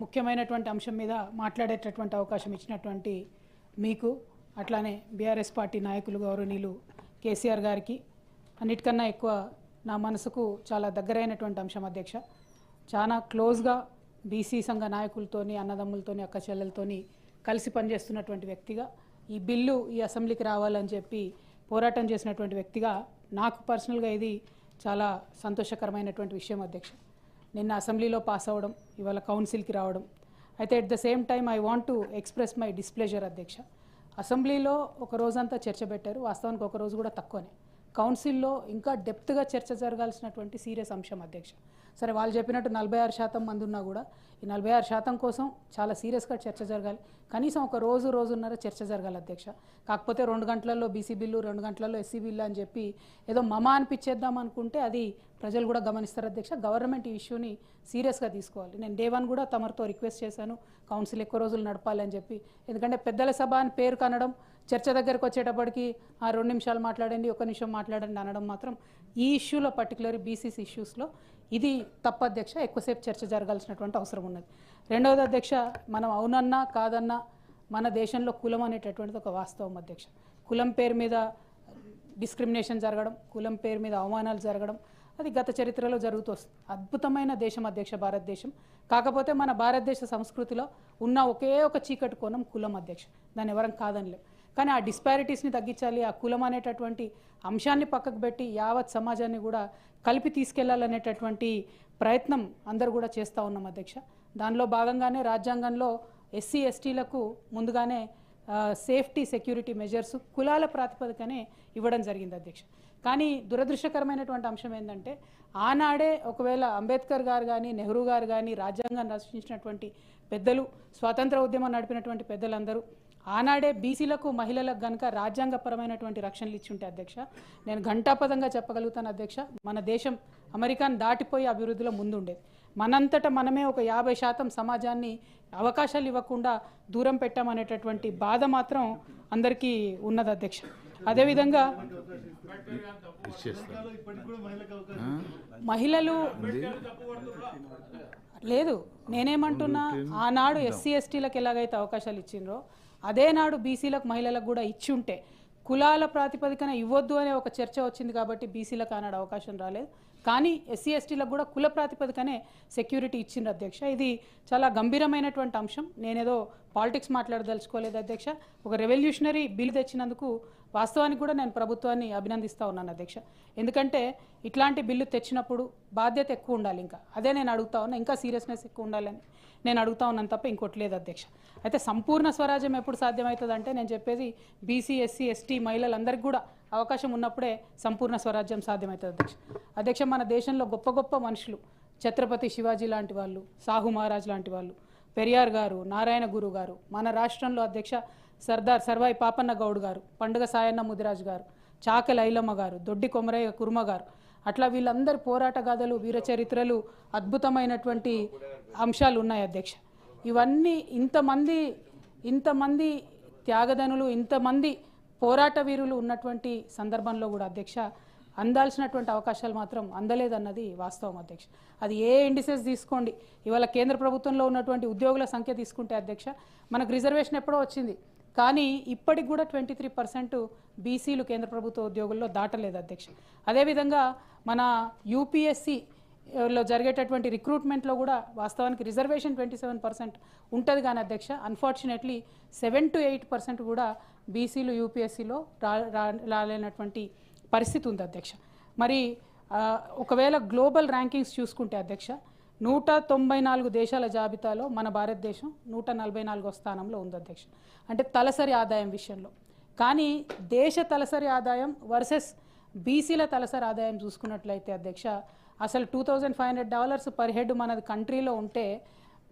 ముఖ్యమైనటువంటి అంశం మీద మాట్లాడేటటువంటి అవకాశం ఇచ్చినటువంటి మీకు అట్లానే బీఆర్ఎస్ పార్టీ నాయకులు గౌరవనీయులు కేసీఆర్ గారికి అన్నిటికన్నా ఎక్కువ నా మనసుకు చాలా దగ్గరైనటువంటి అంశం అధ్యక్ష. చాలా క్లోజ్గా బీసీ సంఘ నాయకులతోని అన్నదమ్ములతోని అక్క చెల్లెలతోని కలిసి పనిచేస్తున్నటువంటి వ్యక్తిగా ఈ బిల్లు ఈ అసెంబ్లీకి రావాలని చెప్పి పోరాటం చేసినటువంటి వ్యక్తిగా నాకు పర్సనల్గా ఇది చాలా సంతోషకరమైనటువంటి విషయం అధ్యక్ష. నిన్న అసెంబ్లీలో పాస్ అవ్వడం ఇవాళ కౌన్సిల్కి రావడం. అయితే at the same time I want to express my displeasure అధ్యక్ష. అసెంబ్లీలో ఒక రోజంతా చర్చ పెట్టారు వాస్తవానికి ఒక రోజు కూడా తక్కువనే. కౌన్సిల్లో ఇంకా డెప్త్గా చర్చ జరగాల్సినటువంటి సీరియస్ అంశం అధ్యక్ష. సరే వాళ్ళు చెప్పినట్టు నలభై ఆరు శాతం మంది ఉన్నా కూడా ఈ నలభై ఆరు శాతం కోసం చాలా సీరియస్గా చర్చ జరగాలి. కనీసం ఒక రోజు రోజున్నర చర్చ జరగాలి అధ్యక్ష. కాకపోతే రెండు గంటలలో బీసీ బిల్లు రెండు గంటలలో ఎస్సీ బిల్లు అని చెప్పి ఏదో మమ అనిపించేద్దాం అనుకుంటే అది ప్రజలు కూడా గమనిస్తారు అధ్యక్ష. గవర్నమెంట్ ఈ ఇష్యూని సీరియస్గా తీసుకోవాలి. నేను డే వన్ కూడా తమరితో రిక్వెస్ట్ చేశాను కౌన్సిల్ ఎక్కువ రోజులు నడపాలి అని చెప్పి. ఎందుకంటే పెద్దల సభ అని పేరు కనడం చర్చ దగ్గరకు వచ్చేటప్పటికి ఆ రెండు నిమిషాలు మాట్లాడండి ఒక నిమిషం మాట్లాడండి అనడం మాత్రం ఈ ఇష్యూలో పర్టికులర్ బీసీసీ ఇష్యూస్లో ఇది తప్ప అధ్యక్ష ఎక్కువసేపు చర్చ జరగాల్సినటువంటి అవసరం ఉన్నది. రెండవది అధ్యక్ష మనం అవునన్నా కాదన్నా మన దేశంలో కులం అనేటటువంటిది ఒక వాస్తవం అధ్యక్ష. కులం పేరు మీద డిస్క్రిమినేషన్ జరగడం కులం పేరు మీద అవమానాలు జరగడం అది గత చరిత్రలో జరుగుతూ వస్తుంది. అద్భుతమైన దేశం అధ్యక్ష భారతదేశం. కాకపోతే మన భారతదేశ సంస్కృతిలో ఉన్న ఒకే ఒక చీకటి కోణం కులం అధ్యక్ష. దాన్ని ఎవరం కాదనిలేం. కానీ ఆ డిస్పారిటీస్ని తగ్గించాలి ఆ కులం అనేటటువంటి అంశాన్ని పక్కకు పెట్టి యావత్ సమాజాన్ని కూడా కలిపి తీసుకెళ్ళాలనేటటువంటి ప్రయత్నం అందరూ కూడా చేస్తూ ఉన్నాం అధ్యక్ష. దానిలో భాగంగానే రాజ్యాంగంలో ఎస్సీ ఎస్టీలకు ముందుగానే సేఫ్టీ సెక్యూరిటీ మెజర్స్ కులాల ప్రాతిపదికనే ఇవ్వడం జరిగింది అధ్యక్ష. కానీ దురదృష్టకరమైనటువంటి అంశం ఏంటంటే ఆనాడే ఒకవేళ అంబేద్కర్ గారు కానీ నెహ్రూ గారు కానీ రాజ్యాంగాన్ని రచించినటువంటి పెద్దలు స్వాతంత్ర ఉద్యమం నడిపినటువంటి పెద్దలందరూ ఆనాడే బీసీలకు మహిళలకు కనుక రాజ్యాంగపరమైనటువంటి రక్షణలు ఇచ్చుంటే అధ్యక్ష నేను ఘంటాపదంగా చెప్పగలుగుతాను అధ్యక్ష మన దేశం అమెరికాను దాటిపోయి అభివృద్ధిలో ముందుండేది మనంతట మనమే ఒక యాభై శాతం సమాజాన్ని అవకాశాలు ఇవ్వకుండా దూరం పెట్టామనేటటువంటి బాధ మాత్రం అందరికీ ఉన్నది అధ్యక్ష. అదేవిధంగా మహిళలు లేదు నేనేమంటున్నా ఆనాడు ఎస్సీ ఎస్టీలకు ఎలాగైతే అవకాశాలు ఇచ్చిండ్రో అదే నాడు బీసీలకు మహిళలకు కూడా ఇచ్చి ఉంటే కులాల ప్రాతిపదికన ఇవ్వద్దు అనే ఒక చర్చ వచ్చింది కాబట్టి బీసీలకు ఆనాడు అవకాశం రాలేదు. కానీ ఎస్సీ ఎస్టీలకు కూడా కుల ప్రాతిపదికనే సెక్యూరిటీ ఇచ్చిండ్రు అధ్యక్ష. ఇది చాలా గంభీరమైనటువంటి అంశం. నేనేదో పాలిటిక్స్ మాట్లాడదలుచుకోలేదు అధ్యక్ష. ఒక రెవల్యూషనరీ బిల్ తెచ్చినందుకు వాస్తవానికి కూడా నేను ప్రభుత్వాన్ని అభినందిస్తూ ఉన్నాను అధ్యక్ష. ఎందుకంటే ఇట్లాంటి బిల్లు తెచ్చినప్పుడు బాధ్యత ఎక్కువ ఉండాలి ఇంకా. అదే నేను అడుగుతా ఉన్నా ఇంకా సీరియస్నెస్ ఎక్కువ ఉండాలని. నేను అడుగుతా ఉన్నాను తప్ప ఇంకోటి లేదు అధ్యక్ష. అయితే సంపూర్ణ స్వరాజ్యం ఎప్పుడు సాధ్యమవుతుంది అంటే నేను చెప్పేది బీసీ ఎస్సీ ఎస్టీ మహిళలందరికీ కూడా అవకాశం ఉన్నప్పుడే సంపూర్ణ స్వరాజ్యం సాధ్యమవుతుంది అధ్యక్ష. అధ్యక్ష మన దేశంలో గొప్ప గొప్ప మనుషులు ఛత్రపతి శివాజీ లాంటి వాళ్ళు సాహు మహారాజ్ లాంటి వాళ్ళు పెరియార్ గారు నారాయణ గురు గారు మన రాష్ట్రంలో అధ్యక్ష సర్దార్ సర్వాయి పాపన్న గౌడ్ గారు పండుగ సాయన్న ముదిరాజు గారు చాక ఐలమ్మ గారు దొడ్డి కొమరయ్య కుర్మ గారు అట్లా వీళ్ళందరి పోరాట గాథలు వీర చరిత్రలు అద్భుతమైనటువంటి అంశాలు ఉన్నాయి అధ్యక్ష. ఇవన్నీ ఇంతమంది ఇంతమంది త్యాగదనులు ఇంతమంది పోరాట వీరులు ఉన్నటువంటి సందర్భంలో కూడా అధ్యక్ష అందాల్సినటువంటి అవకాశాలు మాత్రం అందలేదన్నది వాస్తవం అధ్యక్ష. అది ఏ ఇండిసెస్ తీసుకోండి. ఇవాళ కేంద్ర ప్రభుత్వంలో ఉన్నటువంటి ఉద్యోగుల సంఖ్య తీసుకుంటే అధ్యక్ష మనకు రిజర్వేషన్ ఎప్పుడో వచ్చింది. కానీ ఇప్పటికి కూడా ట్వంటీ త్రీ పర్సెంట్ బీసీలు కేంద్ర ప్రభుత్వ ఉద్యోగుల్లో దాటలేదు అధ్యక్ష. అదేవిధంగా మన యూపీఎస్సి uh, లో జరిగేటటువంటి రిక్రూట్మెంట్లో కూడా వాస్తవానికి రిజర్వేషన్ ట్వంటీ సెవెన్ పర్సెంట్ ఉంటుంది కానీ అధ్యక్ష. Unfortunately seven to eight percent కూడా బీసీలు యూపీఎస్సీలో రా రాలేనటువంటి పరిస్థితి ఉంది అధ్యక్ష. మరి uh, ఒకవేళ గ్లోబల్ ర్యాంకింగ్స్ చూసుకుంటే అధ్యక్ష నూట తొంభై నాలుగు దేశాల జాబితాలో మన భారతదేశం నూట నలభై నాలుగో స్థానంలో ఉంది అధ్యక్ష. అంటే తలసరి ఆదాయం విషయంలో. కానీ దేశ తలసరి ఆదాయం వర్సెస్ బీసీల తలసరి ఆదాయం చూసుకున్నట్లయితే అధ్యక్ష అసలు two thousand five hundred dollars per head మనది కంట్రీలో ఉంటే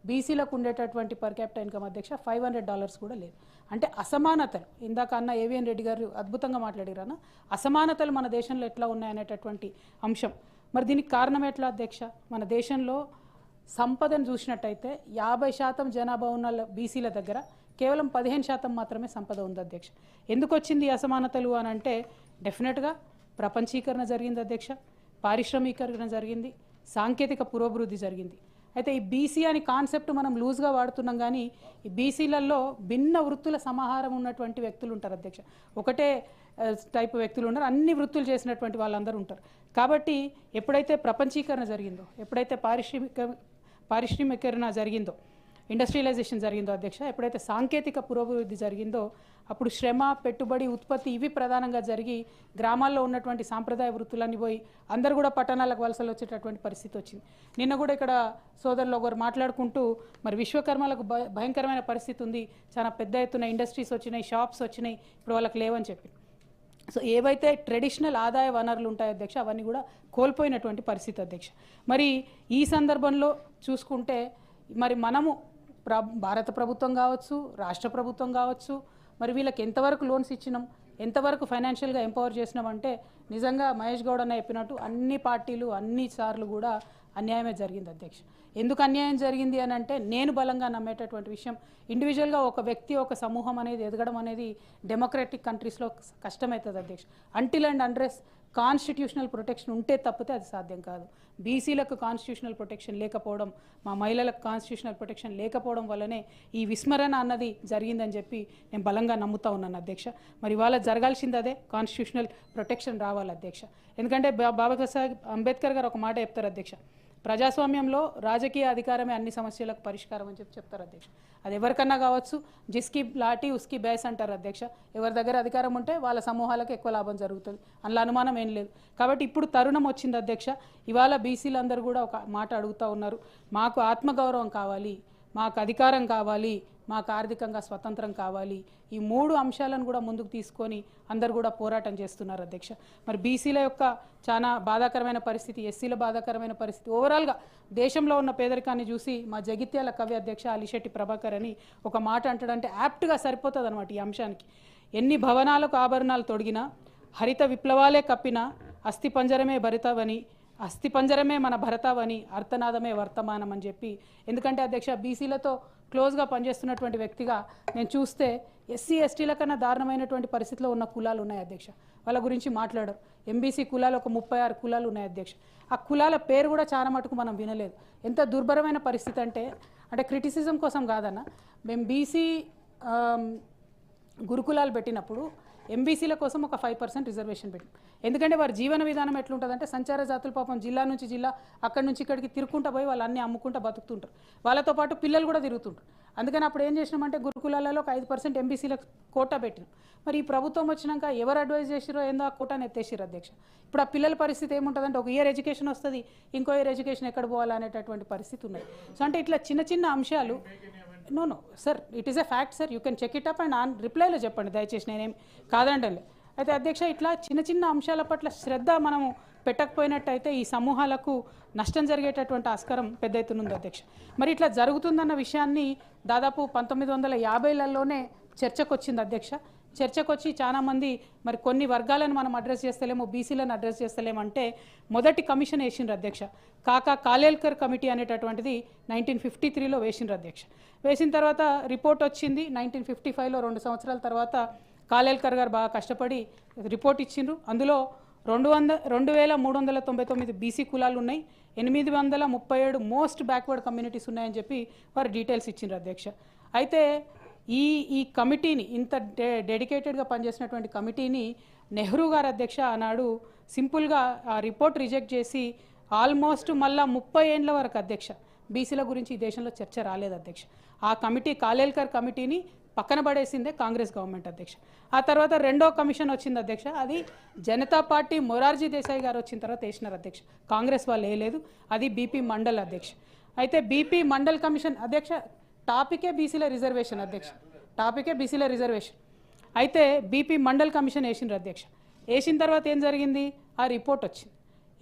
బీసీలకు ఉండేటటువంటి పర్ క్యాపిటల్ ఇన్కమ్ అధ్యక్ష ఫైవ్ హండ్రెడ్ డాలర్స్ కూడా లేదు. అంటే అసమానతలు ఇందాక అన్న ఏవిఎన్ రెడ్డి గారు అద్భుతంగా మాట్లాడారన్న అసమానతలు మన దేశంలో ఎట్లా ఉన్నాయనేటటువంటి అంశం. మరి దీనికి కారణం ఎట్లా అధ్యక్ష? మన దేశంలో సంపదను చూసినట్టయితే యాభై శాతం జనాభా ఉన్న బీసీల దగ్గర కేవలం పదిహేను శాతం మాత్రమే సంపద ఉంది అధ్యక్ష. ఎందుకు వచ్చింది అసమానతలు అని అంటే డెఫినెట్గా ప్రపంచీకరణ జరిగింది అధ్యక్ష పారిశ్రామికీకరణ జరిగింది సాంకేతిక పురోభివృద్ధి జరిగింది. అయితే ఈ బీసీ అని కాన్సెప్ట్ మనం లూజ్గా వాడుతున్నాం కానీ ఈ బీసీలలో భిన్న వృత్తుల సమాహారం ఉన్నటువంటి వ్యక్తులు ఉంటారు అధ్యక్ష. ఒకటే టైప్ వ్యక్తులు ఉన్నారు అన్ని వృత్తులు చేసినటువంటి వాళ్ళందరూ ఉంటారు. కాబట్టి ఎప్పుడైతే ప్రపంచీకరణ జరిగిందో ఎప్పుడైతే పారిశ్రామిక పారిశ్రామికీకరణ జరిగిందో ఇండస్ట్రియలైజేషన్ జరిగిందో అధ్యక్ష ఎప్పుడైతే సాంకేతిక పురోభివృద్ధి జరిగిందో అప్పుడు శ్రమ పెట్టుబడి ఉత్పత్తి ఇవి ప్రధానంగా జరిగి గ్రామాల్లో ఉన్నటువంటి సాంప్రదాయ వృత్తులన్నీ పోయి అందరు కూడా పట్టణాలకు వలసలు వచ్చేటటువంటి పరిస్థితి వచ్చింది. నిన్న కూడా ఇక్కడ సోదరులు ఒకరు మాట్లాడుకుంటూ మరి విశ్వకర్మలకు భయంకరమైన పరిస్థితి ఉంది. చాలా పెద్ద ఎత్తున ఇండస్ట్రీస్ వచ్చినాయి షాప్స్ వచ్చినాయి ఇప్పుడు వాళ్ళకి లేవని చెప్పి. సో ఏవైతే ట్రెడిషనల్ ఆదాయ వనరులు ఉంటాయో అధ్యక్ష అవన్నీ కూడా కోల్పోయినటువంటి పరిస్థితి అధ్యక్ష. మరి ఈ సందర్భంలో చూసుకుంటే మరి మనము భారత ప్రభుత్వం కావచ్చు రాష్ట్ర ప్రభుత్వం కావచ్చు మరి వీళ్ళకి ఎంతవరకు లోన్స్ ఇచ్చినాం ఎంతవరకు ఫైనాన్షియల్గా ఎంపవర్ చేసినాం అంటే నిజంగా మహేష్ గౌడ్ అన్న చెప్పినట్టు అన్ని పార్టీలు అన్ని సార్లు కూడా అన్యాయమే జరిగింది అధ్యక్ష. ఎందుకు అన్యాయం జరిగింది అని అంటే నేను బలంగా నమ్మేటటువంటి విషయం ఇండివిజువల్గా ఒక వ్యక్తి ఒక సమూహం అనేది ఎదగడం అనేది డెమోక్రటిక్ కంట్రీస్లో కష్టమవుతుంది అధ్యక్ష. Until and unless constitutional protection ఉంటే తప్పితే అది సాధ్యం కాదు. బీసీలకు కాన్స్టిట్యూషనల్ ప్రొటెక్షన్ లేకపోవడం మా మహిళలకు కాన్స్టిట్యూషనల్ ప్రొటెక్షన్ లేకపోవడం వల్లనే ఈ విస్మరణ అన్నది జరిగిందని చెప్పి నేను బలంగా నమ్ముతా ఉన్నాను అధ్యక్ష. మరి ఇవాళ జరగాల్సింది అదే కాన్స్టిట్యూషనల్ ప్రొటెక్షన్ రావాలి అధ్యక్ష. ఎందుకంటే బాబా బాబాసాహెబ్ అంబేద్కర్ గారు ఒక మాట చెప్తారు అధ్యక్ష. ప్రజాస్వామ్యంలో రాజకీయ అధికారమే అన్ని సమస్యలకు పరిష్కారం అని చెప్పి చెప్తారు అధ్యక్ష. అది ఎవరికన్నా కావచ్చు జిస్కి లాటి ఉస్కి బేస్ అంటారు అధ్యక్ష. ఎవరి దగ్గర అధికారం ఉంటే వాళ్ళ సమూహాలకు ఎక్కువ లాభం జరుగుతుంది. అందులో అనుమానం ఏం లేదు. కాబట్టి ఇప్పుడు తరుణం వచ్చింది అధ్యక్ష. ఇవాళ బీసీలందరూ కూడా ఒక మాట అడుగుతూ ఉన్నారు. మాకు ఆత్మగౌరవం కావాలి మాకు అధికారం కావాలి మాకు ఆర్థికంగా స్వతంత్రం కావాలి. ఈ మూడు అంశాలను కూడా ముందుకు తీసుకొని అందరు కూడా పోరాటం చేస్తున్నారు అధ్యక్ష. మరి బీసీల యొక్క చాలా బాధాకరమైన పరిస్థితి ఎస్సీల బాధాకరమైన పరిస్థితి. ఓవరాల్గా దేశంలో ఉన్న పేదరికాన్ని చూసి మా జగిత్యాల కవి అధ్యక్ష అలిశెట్టి ప్రభాకర్ అని ఒక మాట అంటాడంటే యాప్ట్గా సరిపోతుంది అనమాట ఈ అంశానికి. ఎన్ని భవనాలకు ఆభరణాలు తొడిగినా హరిత విప్లవాలే కప్పినా అస్థి పంజరమే భరితవని అస్థి పంజరమే మన భరతావని అర్థనాదమే వర్తమానం అని చెప్పి. ఎందుకంటే అధ్యక్ష బీసీలతో క్లోజ్గా పనిచేస్తున్నటువంటి వ్యక్తిగా నేను చూస్తే ఎస్సీ ఎస్టీల కన్నా దారుణమైనటువంటి పరిస్థితిలో ఉన్న కులాలు ఉన్నాయి అధ్యక్ష. వాళ్ళ గురించి మాట్లాడరు. ఎంబీసీ కులాలు ఒక ముప్పై ఆరు కులాలు ఉన్నాయి అధ్యక్ష. ఆ కులాల పేరు కూడా చాలా మటుకు మనం వినలేదు. ఎంత దుర్భరమైన పరిస్థితి అంటే అంటే క్రిటిసిజం కోసం కాదన్న మేము బీసీ గురుకులాలు పెట్టినప్పుడు ఎంబీసీల కోసం ఒక ఫైవ్ పర్సెంట్ రిజర్వేషన్ పెట్టాం. ఎందుకంటే వారి జీవన విధానం ఎట్లుంటుందంటే సంచార జాతుల పాపం జిల్లా నుంచి జిల్లా అక్కడి నుంచి ఇక్కడికి తిరుక్కుంటా పోయి వాళ్ళు అన్నీ అమ్ముకుంటా బతుకుతుంటారు. వాళ్ళతో పాటు పిల్లలు కూడా తిరుగుతుంటారు. అందుకని అప్పుడు ఏం చేసినామంటే గురుకులాలలో ఒక ఐదు పర్సెంట్ ఎంబీసీలకు కోటా పెట్టినాం. మరి ఈ ప్రభుత్వం వచ్చినాక ఎవరు అడ్వైజ్ చేసిరో ఏందో ఆ కోటాను ఎత్తేసిరు అధ్యక్ష. ఇప్పుడు ఆ పిల్లల పరిస్థితి ఏముంటుందంటే ఒక ఇయర్ ఎడ్యుకేషన్ వస్తుంది ఇంకో ఇయర్ ఎడ్యుకేషన్ ఎక్కడ పోవాలనేటటువంటి పరిస్థితి ఉన్నది. సో అంటే ఇట్లా చిన్న చిన్న అంశాలు no no sir it is a fact sir you can check it up and on రిప్లైలో చెప్పండి. దయచేసి నేనేం కాదంటలే అయితే అధ్యక్ష ఇట్లా చిన్న చిన్న అంశాల పట్ల శ్రద్ధ మనము పెట్టకపోయినట్టయితే ఈ సమూహాలకు నష్టం జరిగేటటువంటి ఆస్కారం పెద్ద ఎత్తునుంది అధ్యక్ష. మరి ఇట్లా జరుగుతుందన్న విషయాన్ని దాదాపు పంతొమ్మిది వందల యాభైలలోనే చర్చకు వచ్చింది అధ్యక్ష. చర్చకు వచ్చి చాలామంది మరి కొన్ని వర్గాలను మనం అడ్రస్ చేస్తలేము బీసీలను అడ్రస్ చేస్తలేమంటే మొదటి కమిషన్ వేసిండ్రు అధ్యక్ష. కాకా కాలేల్కర్ కమిటీ అనేటటువంటిది నైన్టీన్ ఫిఫ్టీ త్రీలో వేసిండ్రు అధ్యక్ష. వేసిన తర్వాత రిపోర్ట్ వచ్చింది నైన్టీన్ ఫిఫ్టీ ఫైవ్లో రెండు సంవత్సరాల తర్వాత కాలేల్కర్ గారు బాగా కష్టపడి రిపోర్ట్ ఇచ్చిండ్రు. అందులో రెండు వంద రెండు వేల మూడు వందల తొంభై తొమ్మిది బీసీ కులాలు ఉన్నాయి ఎనిమిది వందల ముప్పై ఏడు మోస్ట్ బ్యాక్వర్డ్ కమ్యూనిటీస్ ఉన్నాయని చెప్పి వారు డీటెయిల్స్ ఇచ్చిండ్రు అధ్యక్ష. అయితే ఈ ఈ కమిటీని ఇంత డె డెడికేటెడ్గా పనిచేసినటువంటి కమిటీని నెహ్రూ గారు అధ్యక్ష ఆనాడు సింపుల్గా ఆ రిపోర్ట్ రిజెక్ట్ చేసి ఆల్మోస్ట్ మళ్ళా ముప్పై ఏండ్ల వరకు అధ్యక్ష బీసీల గురించి ఈ దేశంలో చర్చ రాలేదు అధ్యక్ష. ఆ కమిటీ కాలేల్కర్ కమిటీని పక్కన పడేసిందే కాంగ్రెస్ గవర్నమెంట్ అధ్యక్ష. ఆ తర్వాత రెండో కమిషన్ వచ్చింది అధ్యక్ష అది జనతా పార్టీ మొరార్జీ దేశాయ్ గారు వచ్చిన తర్వాత వేసినారు అధ్యక్ష. కాంగ్రెస్ వాళ్ళు వేయలేదు అది బీపీ మండల్ అధ్యక్ష. అయితే బీపీ మండల్ కమిషన్ అధ్యక్ష టాపికే బీసీల రిజర్వేషన్ అధ్యక్ష. టాపికే బీసీల రిజర్వేషన్. అయితే బీపీ మండల్ కమిషన్ వేసిండ్రు అధ్యక్ష. వేసిన తర్వాత ఏం జరిగింది? ఆ రిపోర్ట్ వచ్చింది.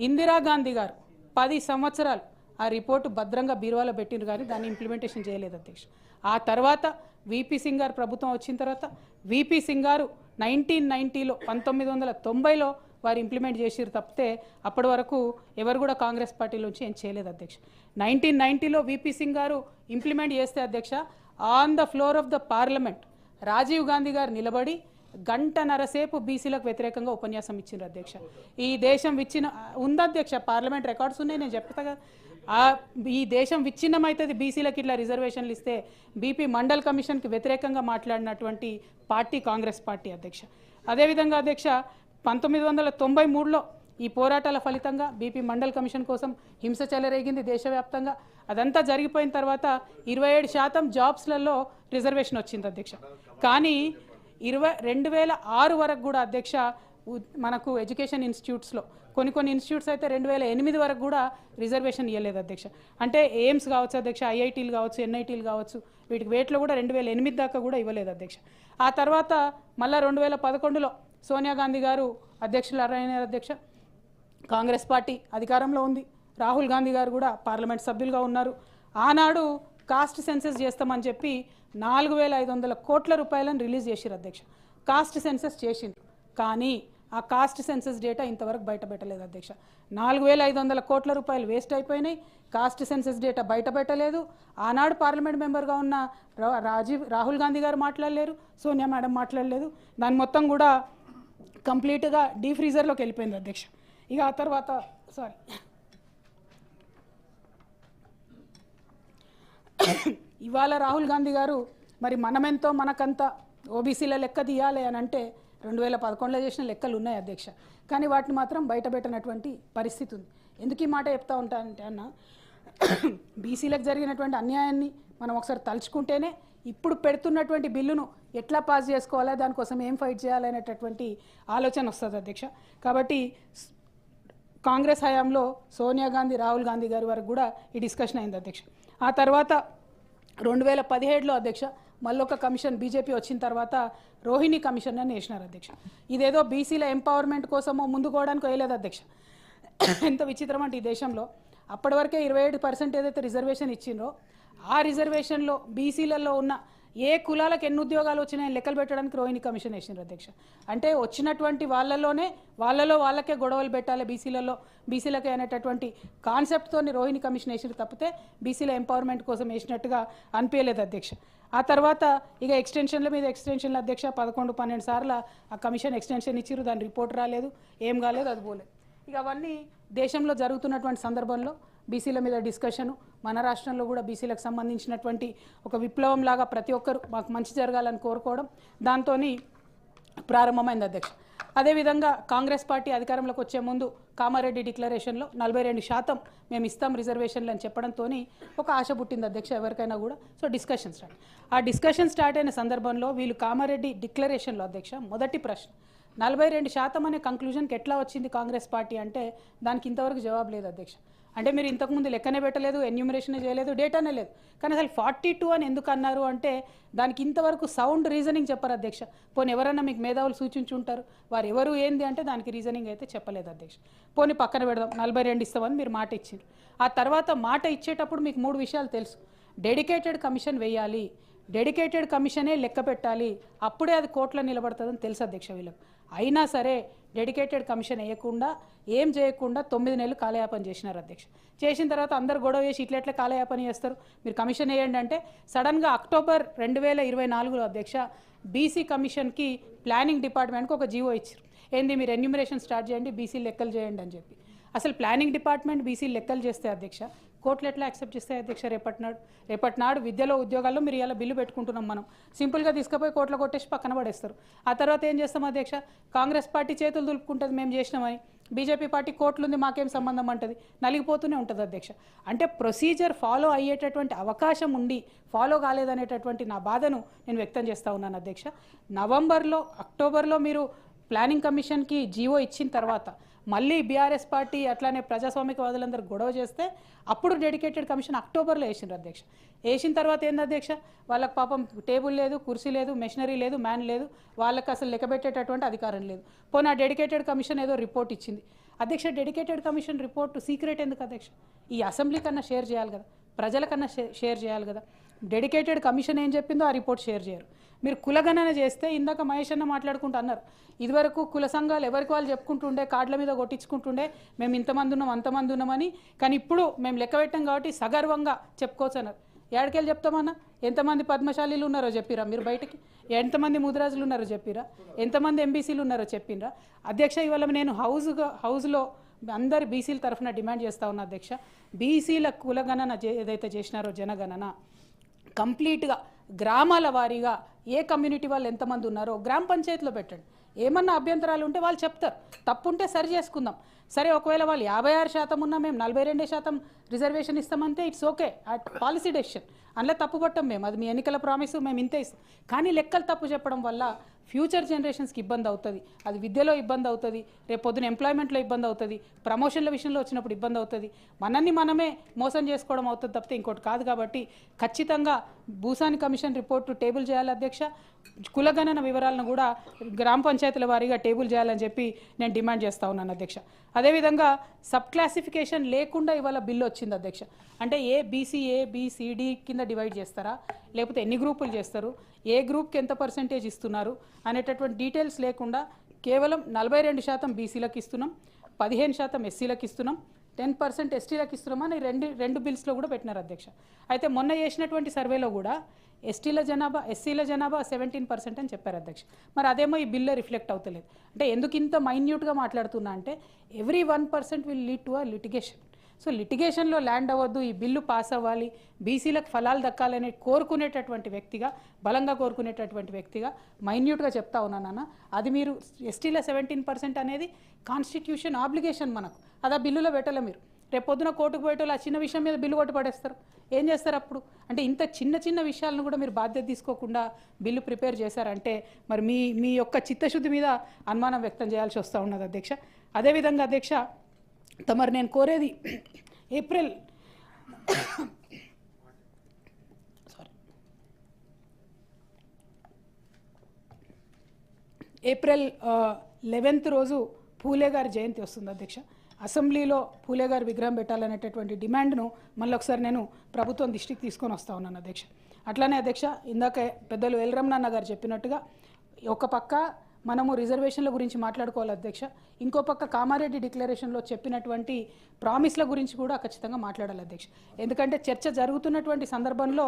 ఇందిరాగాంధీ గారు పది సంవత్సరాలు ఆ రిపోర్టు భద్రంగా బీరువాలో పెట్టిండ్రు కానీ దాన్ని ఇంప్లిమెంటేషన్ చేయలేదు అధ్యక్ష. ఆ తర్వాత విపి సింగ్ గారు ప్రభుత్వం వచ్చిన తర్వాత విపి సింగ్ గారు నైన్టీన్ నైంటీలో పంతొమ్మిది వందల తొంభైలో వారు ఇంప్లిమెంట్ చేసిరు తప్పితే అప్పటి వరకు ఎవరు కూడా కాంగ్రెస్ పార్టీలోంచి ఏం చేయలేదు అధ్యక్ష. నైన్టీన్ నైన్టీలో విపి సింగ్ గారు ఇంప్లిమెంట్ చేస్తే అధ్యక్ష on the floor of the parliament Rajiv Gandhi గారు నిలబడి గంటన్నరసేపు బీసీలకు వ్యతిరేకంగా ఉపన్యాసం ఇచ్చిండ్రు అధ్యక్ష. ఈ దేశం విచ్చిన ఉంది అధ్యక్ష? పార్లమెంట్ రికార్డ్స్ ఉన్నాయి నేను చెప్తా ఈ దేశం విచ్ఛిన్నమవుతుంది బీసీలకు ఇట్లా రిజర్వేషన్లు ఇస్తే బీపీ మండల్ కమిషన్కి వ్యతిరేకంగా మాట్లాడినటువంటి పార్టీ కాంగ్రెస్ పార్టీ అధ్యక్ష. అదేవిధంగా అధ్యక్ష పంతొమ్మిది వందల తొంభై మూడులో ఈ పోరాటాల ఫలితంగా బీపీ మండల్ కమిషన్ కోసం హింస చెలరేగింది దేశవ్యాప్తంగా. అదంతా జరిగిపోయిన తర్వాత ఇరవై ఏడు శాతం జాబ్స్లలో రిజర్వేషన్ వచ్చింది అధ్యక్ష. కానీ ఇరవై రెండు వేల ఆరు వరకు కూడా అధ్యక్ష మనకు ఎడ్యుకేషన్ ఇన్స్టిట్యూట్స్లో కొన్ని కొన్ని ఇన్స్టిట్యూట్స్ అయితే రెండు వేల ఎనిమిది వరకు కూడా రిజర్వేషన్ ఇవ్వలేదు అధ్యక్ష. అంటే ఎయిమ్స్ కావచ్చు అధ్యక్ష ఐఐటీలు కావచ్చు ఎన్ఐటీలు కావచ్చు వీటికి వేట్లో కూడా రెండు వేల ఎనిమిది దాకా కూడా ఇవ్వలేదు అధ్యక్ష. ఆ తర్వాత మళ్ళీ రెండు వేల పదకొండులో సోనియా గాంధీ గారు అధ్యక్షులు అరణ్య అధ్యక్ష కాంగ్రెస్ పార్టీ అధికారంలో ఉంది. రాహుల్ గాంధీ గారు కూడా పార్లమెంట్ సభ్యులుగా ఉన్నారు. ఆనాడు కాస్ట్ సెన్సెస్ చేస్తామని చెప్పి నాలుగు వేల ఐదు వందల కోట్ల రూపాయలను రిలీజ్ చేసిరు అధ్యక్ష. కాస్ట్ సెన్సెస్ చేసిండ్రు. కానీ ఆ కాస్ట్ సెన్సెస్ డేటా ఇంతవరకు బయట పెట్టలేదు అధ్యక్ష. నాలుగు వేల ఐదు వందల కోట్ల రూపాయలు వేస్ట్ అయిపోయినాయి. కాస్ట్ సెన్సెస్ డేటా బయట పెట్టలేదు ఆనాడు పార్లమెంట్ మెంబర్గా ఉన్న రా- రాజీవ్ రాహుల్ గాంధీ గారు మాట్లాడలేరు. సోనియా మేడం మాట్లాడలేదు. దాని మొత్తం కూడా కంప్లీట్గా డీ ఫ్రీజర్లోకి వెళ్ళిపోయింది అధ్యక్ష. ఇక ఆ తర్వాత సారీ ఇవాళ రాహుల్ గాంధీ గారు మరి మనమెంతో మనకంతా ఓబీసీల లెక్క తీయాలి అని అంటే రెండు వేల పదకొండులో చేసిన లెక్కలు ఉన్నాయి అధ్యక్ష. కానీ వాటిని మాత్రం బయట పెట్టినటువంటి పరిస్థితి ఉంది. ఎందుకు ఈ మాట చెప్తా ఉంటానంటే అన్న బీసీలకు జరిగినటువంటి అన్యాయాన్ని మనం ఒకసారి తలుచుకుంటేనే ఇప్పుడు పెడుతున్నటువంటి బిల్లును ఎట్లా పాస్ చేసుకోవాలా? దానికోసం ఏం ఫైట్ చేయాలనేటటువంటి ఆలోచన వస్తుంది అధ్యక్ష. కాబట్టి కాంగ్రెస్ హయాంలో సోనియా గాంధీ రాహుల్ గాంధీ గారి వరకు కూడా ఈ డిస్కషన్ అయింది అధ్యక్ష. ఆ తర్వాత రెండు వేల పదిహేడులో అధ్యక్ష మళ్ళొక కమిషన్ బీజేపీ వచ్చిన తర్వాత రోహిణి కమిషన్ అని వేసినారు అధ్యక్ష. ఇదేదో బీసీల ఎంపవర్మెంట్ కోసమో ముందుకోవడానికి వేయలేదు అధ్యక్ష. ఎంత విచిత్రం అంటే ఈ దేశంలో అప్పటి వరకే ఇరవై ఏడు పర్సెంట్ ఏదైతే రిజర్వేషన్ ఇచ్చిండ్రో ఆ రిజర్వేషన్లో బీసీలలో ఉన్న ఏ కులాలకు ఎన్ని ఉద్యోగాలు వచ్చినాయని లెక్కలు పెట్టడానికి రోహిణి కమిషన్ వేసిండ్రు అధ్యక్ష. అంటే వచ్చినటువంటి వాళ్ళలోనే వాళ్ళలో వాళ్ళకే గొడవలు పెట్టాలి బీసీలలో బీసీలకే అనేటటువంటి కాన్సెప్ట్తోని రోహిణి కమిషన్ వేసినారు తప్పితే బీసీల ఎంపవర్మెంట్ కోసం వేసినట్టుగా అనిపించలేదు అధ్యక్ష. ఆ తర్వాత ఇక ఎక్స్టెన్షన్ల మీద ఎక్స్టెన్షన్ల అధ్యక్ష పదకొండు పన్నెండు సార్లు ఆ కమిషన్ ఎక్స్టెన్షన్ ఇచ్చిర్రు దాని రిపోర్ట్ రాలేదు ఏం కాలేదు అది పోలేదు. ఇక అవన్నీ దేశంలో జరుగుతున్నటువంటి సందర్భంలో బీసీల మీద డిస్కషను మన రాష్ట్రంలో కూడా బీసీలకు సంబంధించినటువంటి ఒక విప్లవం లాగా ప్రతి ఒక్కరు మాకు మంచి జరగాలని కోరుకోవడం దాంతో ప్రారంభమైంది అధ్యక్ష. అదేవిధంగా కాంగ్రెస్ పార్టీ అధికారంలోకి వచ్చే ముందు కామారెడ్డి డిక్లరేషన్లో నలభై రెండు శాతం మేము ఇస్తాం రిజర్వేషన్లు అని చెప్పడంతో ఒక ఆశ పుట్టింది అధ్యక్ష ఎవరికైనా కూడా. So discussion start. ఆ డిస్కషన్ స్టార్ట్ అయిన సందర్భంలో వీళ్ళు కామారెడ్డి డిక్లరేషన్లో అధ్యక్ష మొదటి ప్రశ్న. నలభై రెండు శాతం అనే కంక్లూజన్కి ఎట్లా వచ్చింది కాంగ్రెస్ పార్టీ అంటే దానికి ఇంతవరకు జవాబు లేదు అధ్యక్ష. అంటే మీరు ఇంతకుముందు లెక్కనే పెట్టలేదు ఎన్యూమరేషన్ చేయలేదు డేటానే లేదు. కానీ అసలు ఫార్టీ టూ అని ఎందుకు అన్నారు అంటే దానికి ఇంతవరకు సౌండ్ రీజనింగ్ చెప్పరు అధ్యక్ష. పోనీ ఎవరన్నా మీకు మేధావులు సూచించి ఉంటారు వారు ఎవరు ఏంది అంటే దానికి రీజనింగ్ అయితే చెప్పలేదు అధ్యక్ష. పోనీ పక్కన పెడదాం నలభై రెండు ఇస్తామని మీరు మాట ఇచ్చారు ఆ తర్వాత మాట ఇచ్చేటప్పుడు మీకు మూడు విషయాలు తెలుసు. డెడికేటెడ్ కమిషన్ వేయాలి. డెడికేటెడ్ కమిషనే లెక్క పెట్టాలి. అప్పుడే అది కోర్టులో నిలబడుతుందని తెలుసు అధ్యక్ష వీళ్ళకు. అయినా సరే డెడికేటెడ్ కమిషన్ వేయకుండా ఏం చేయకుండా తొమ్మిది నెలలు కాలయాపన చేసినారు అధ్యక్ష. చేసిన తర్వాత అందరు గొడవ చేసి ఇట్లా ఎట్లా కాలయాపన చేస్తారు? మీరు కమిషన్ వేయండి అంటే సడన్గా అక్టోబర్ రెండు వేల ఇరవై నాలుగులో అధ్యక్ష బీసీ కమిషన్కి ప్లానింగ్ డిపార్ట్మెంట్కి ఒక జీవో ఇచ్చారు. ఏంది మీరు ఎన్యూమరేషన్ స్టార్ట్ చేయండి బీసీ లెక్కలు చేయండి అని చెప్పి. అసలు ప్లానింగ్ డిపార్ట్మెంట్ బీసీ లెక్కలు చేస్తే అధ్యక్ష కోర్టులు ఎట్లా యాక్సెప్ట్ చేస్తాయి అధ్యక్ష? రేపటి నాడు రేపటి నాడు విద్యలో ఉద్యోగాల్లో మీరు ఇలా బిల్లు పెట్టుకుంటున్నాం మనం. సింపుల్గా తీసుకుపోయి కోర్టులో కొట్టేసి పక్కన పడేస్తారు. ఆ తర్వాత ఏం చేస్తాం అధ్యక్ష? కాంగ్రెస్ పార్టీ చేతులు దులుపుకుంటుంది మేము చేసినామని బీజేపీ పార్టీ కోర్టులు ఉంది మాకేం సంబంధం అంటది? నలిగిపోతూనే ఉంటుంది అధ్యక్ష. అంటే ప్రొసీజర్ ఫాలో అయ్యేటటువంటి అవకాశం ఉండి ఫాలో కాలేదనేటటువంటి నా బాధను నేను వ్యక్తం చేస్తూ ఉన్నాను అధ్యక్ష. నవంబర్లో అక్టోబర్లో మీరు ప్లానింగ్ కమిషన్కి జీవో ఇచ్చిన తర్వాత మళ్ళీ బీఆర్ఎస్ పార్టీ అట్లానే ప్రజాస్వామికవాదులందరూ గొడవ చేస్తే అప్పుడు డెడికేటెడ్ కమిషన్ అక్టోబర్లో వేసిండ్రు అధ్యక్ష. వేసిన తర్వాత ఏంది అధ్యక్ష? వాళ్ళకి పాపం టేబుల్ లేదు కుర్చీ లేదు మెషినరీ లేదు మ్యాన్ లేదు. వాళ్ళకి అసలు లెక్కబెట్టేటటువంటి అధికారం లేదు. పోనీ ఆ డెడికేటెడ్ కమిషన్ ఏదో రిపోర్ట్ ఇచ్చింది. అధ్యక్ష డెడికేటెడ్ కమిషన్ రిపోర్ట్ సీక్రెట్ ఎందుకు అధ్యక్ష? ఈ అసెంబ్లీ కన్నా షేర్ చేయాలి కదా. ప్రజలకన్నా షే- షేర్ చేయాలి కదా. డెడికేటెడ్ కమిషన్ ఏం చెప్పిందో ఆ రిపోర్ట్ షేర్ చేయరు. మీరు కులగణన చేస్తే ఇందాక మహేష్ అన్న మాట్లాడుకుంటూ అన్నారు. ఇదివరకు కుల సంఘాలు ఎవరికి వాళ్ళు చెప్పుకుంటుండే కార్డుల మీద కొట్టించుకుంటుండే మేము ఇంతమంది ఉన్నాం అంతమంది ఉన్నామని కానీ ఇప్పుడు మేము లెక్క పెట్టాం కాబట్టి సగర్వంగా చెప్పుకోవచ్చు అన్నారు. ఏడకెళ్ళి చెప్తామన్నా? ఎంతమంది పద్మశాలీలు ఉన్నారో చెప్పిరా మీరు బయటకి? ఎంతమంది ముదిరాజులు ఉన్నారో చెప్పిరా? ఎంతమంది ఎంబీసీలు ఉన్నారో చెప్పినరా? అధ్యక్ష ఇవాళ నేను హౌస్గా హౌస్లో అందరు బీసీల తరఫున డిమాండ్ చేస్తా ఉన్నా అధ్యక్ష. బీసీల కులగణన ఏదైతే చేసినారో జనగణన కంప్లీట్గా గ్రామాల వారీగా ఏ కమ్యూనిటీ వాళ్ళు ఎంతమంది ఉన్నారో గ్రామ పంచాయతీలో పెట్టండి. ఏమన్నా అభ్యంతరాలు ఉంటే వాళ్ళు చెప్తారు. తప్పు ఉంటే సరి చేసుకుందాం. సరే ఒకవేళ వాళ్ళు యాభై ఆరు శాతం ఉన్నా మేము నలభై రెండే శాతం రిజర్వేషన్ ఇస్తామంటే it's okay at policy decision. అందులో తప్పు పట్టం మేము. అది మీ ఎన్నికల ప్రామిస్ మేము ఇంతే ఇస్తాం. కానీ లెక్కలు తప్పు చెప్పడం వల్ల ఫ్యూచర్ జనరేషన్స్కి ఇబ్బంది అవుతుంది. అది విద్యలో ఇబ్బంది అవుతుంది రేపు పొద్దున ఎంప్లాయ్మెంట్లో ఇబ్బంది అవుతుంది ప్రమోషన్ల విషయంలో వచ్చినప్పుడు ఇబ్బంది అవుతుంది. మనల్ని మనమే మోసం చేసుకోవడం అవుతుంది తప్పితే ఇంకోటి కాదు కాబట్టి ఖచ్చితంగా భూసాని కమిషన్ రిపోర్టు టేబుల్ చేయాలి అధ్యక్ష. కులగణన వివరాలను కూడా గ్రామ పంచాయతీల వారీగా టేబుల్ చేయాలని చెప్పి నేను డిమాండ్ చేస్తా ఉన్నాను అధ్యక్ష. అదేవిధంగా సబ్ క్లాసిఫికేషన్ లేకుండా ఇవాళ బిల్లు వచ్చింది అధ్యక్ష. అంటే ఏ బీసీ ఏ బీసీడీ కింద డివైడ్ చేస్తారా? లేకపోతే ఎన్ని గ్రూపులు చేస్తారు? ఏ గ్రూప్కి ఎంత పర్సంటేజ్ ఇస్తున్నారు? అనేటటువంటి డీటెయిల్స్ లేకుండా కేవలం నలభై రెండు శాతం బీసీలకు ఇస్తున్నాం పదిహేను శాతం ఎస్సీలకు ఇస్తున్నాం టెన్ పర్సెంట్ ఎస్టీలకు ఇస్తున్నామని రెండు రెండు బిల్స్లో కూడా పెట్టినారు అధ్యక్ష. అయితే మొన్న చేసినటువంటి సర్వేలో కూడా ఎస్టీల జనాభా ఎస్సీల జనాభా సెవెంటీన్ పర్సెంట్ అని చెప్పారు అధ్యక్ష. మరి అదేమో ఈ బిల్లో రిఫ్లెక్ట్ అవుతలేదు. అంటే ఎందుకు ఇంత మైన్యూట్గా మాట్లాడుతున్నా అంటే every one percent will lead to a litigation so లిటిగేషన్లో land అవ్వద్దు ఈ బిల్లు పాస్ అవ్వాలి బీసీలకు ఫలాలు దక్కాలని కోరుకునేటటువంటి వ్యక్తిగా బలంగా కోరుకునేటటువంటి వ్యక్తిగా మైన్యూట్గా చెప్తా ఉన్నానన్న అది మీరు ఎస్టీల సెవెంటీన్ పర్సెంట్ అనేది కాన్స్టిట్యూషన్ ఆబ్లిగేషన్ మనకు. అది ఆ బిల్లులో పెట్టలే మీరు. రేపు పొద్దున కోర్టుకు పోయేటోళ్ళు ఆ చిన్న విషయం మీద బిల్లు కొట్టి పడేస్తారు ఏం చేస్తారు అప్పుడు? అంటే ఇంత చిన్న చిన్న విషయాలను కూడా మీరు బాధ్యత తీసుకోకుండా బిల్లు ప్రిపేర్ చేశారంటే మరి మీ మీ యొక్క చిత్తశుద్ధి మీద అనుమానం వ్యక్తం చేయాల్సి వస్తూ ఉన్నది అధ్యక్ష. అదేవిధంగా అధ్యక్ష తమరు నేను కోరేది ఏప్రిల్ సారీ ఏప్రిల్ లెవెన్త్ రోజు పూలే గారి జయంతి వస్తుంది అధ్యక్ష. అసెంబ్లీలో పూలే గారి విగ్రహం పెట్టాలనేటటువంటి డిమాండ్ను మళ్ళీ ఒకసారి నేను ప్రభుత్వం దృష్టికి తీసుకొని వస్తా ఉన్నాను అధ్యక్ష. అట్లానే అధ్యక్ష ఇందాక పెద్దలు ఎల్రమణన్న గారు చెప్పినట్టుగా ఒక పక్క మనము రిజర్వేషన్ల గురించి మాట్లాడుకోవాలి అధ్యక్ష. ఇంకో పక్క కామారెడ్డి డిక్లరేషన్లో చెప్పినటువంటి ప్రామిస్ల గురించి కూడా ఖచ్చితంగా మాట్లాడాలి అధ్యక్ష. ఎందుకంటే చర్చ జరుగుతున్నటువంటి సందర్భంలో